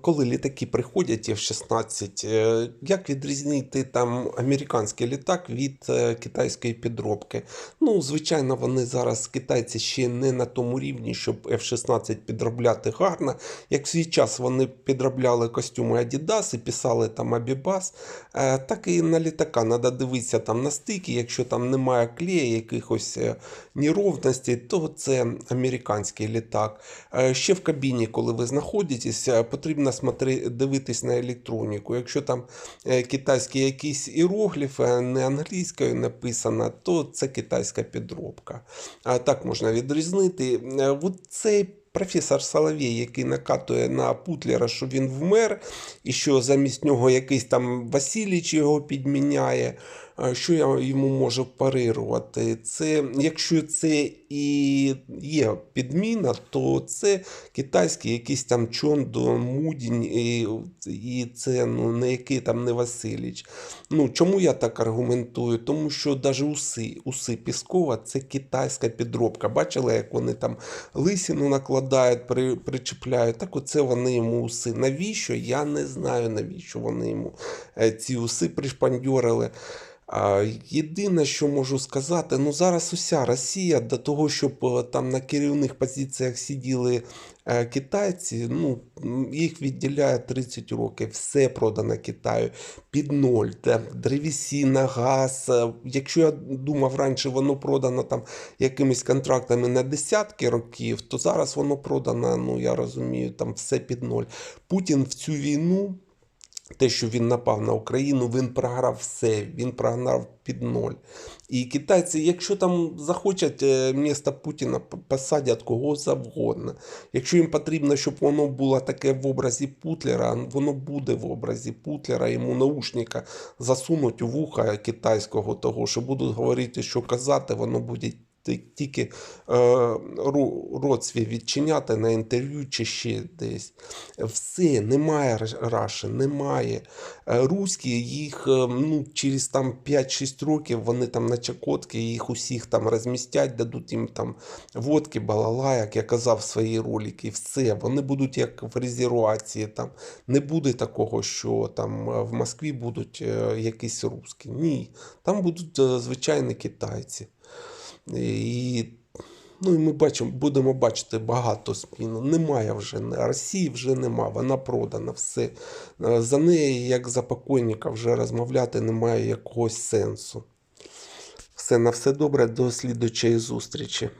Коли літаки приходять F-16, е, як відрізнити там американський літак від е, китайської підробки? Ну, звичайно, вони зараз, китайці, ще не на тому рівні, щоб F-16 підробляти гарно. Як в свій час вони підробляли костюми Adidas і писали там Abibas, е, так і на літака треба дивитися там на стики, якщо там немає клея, якихось неровностей, то це американський літак. Ще в кабіні, коли ви знаходитесь, потрібно смотри, дивитись на електроніку. Якщо там е, китайські якісь іерогліфи, а не англійською написано, то це китайська підробка. А так можна відрізнити. Е, От цей професор Соловей, який накатує на Путлера, що він вмер, і що замість нього якийсь там Василіч його підміняє. Е, Що я йому можу парирувати? Це, якщо це і є підміна, то це китайський якийсь там Чондо, Мудінь, і, і це ну, не який там не Василіч. Ну, чому я так аргументую? Тому що навіть уси, уси Піскова це китайська підробка. Бачили, як вони там лисину накладають, при, причіпляють. Так оце вони йому уси. Навіщо? Я не знаю, навіщо вони йому е, ці уси пришпандьорили. Єдине, що можу сказати, ну зараз уся Росія до того, щоб е, там на керівних позиціях сиділи е, китайці, ну їх відділяє 30 років, все продано Китаю під ноль, де древесина, газ. е, Якщо я думав раніше, воно продано там якимись контрактами на десятки років, то зараз воно продано, ну я розумію, там все під ноль. Путін в цю війну те, що він напав на Україну, він програв все, він програв під ноль. І китайці, якщо там захочуть е, місто Путіна, посадять кого завгодно. Якщо їм потрібно, щоб воно було таке в образі Путлера, воно буде в образі Путлера, йому наушника засунуть у вуха китайського того, що будуть говорити, що казати, воно буде тільки е, ро- рот свій відчиняти на інтерв'ю чи ще десь. Все, немає Раші, немає. Е, Руські їх е, ну, через там 5-6 років вони там на Чакотки їх усіх там розмістять, дадуть їм там водки, балала, як я казав в своїй роліки, все. Вони будуть як в резервації. Там. Не буде такого, що там е, в Москві будуть якісь русські. Ні. Там будуть звичайні китайці. І, ну, і ми бачимо, будемо бачити багато змін. Немає вже Росії вже нема, вона продана. Все. За неї, як за покойника, вже розмовляти немає якогось сенсу. Все на все добре, до слідучої зустрічі.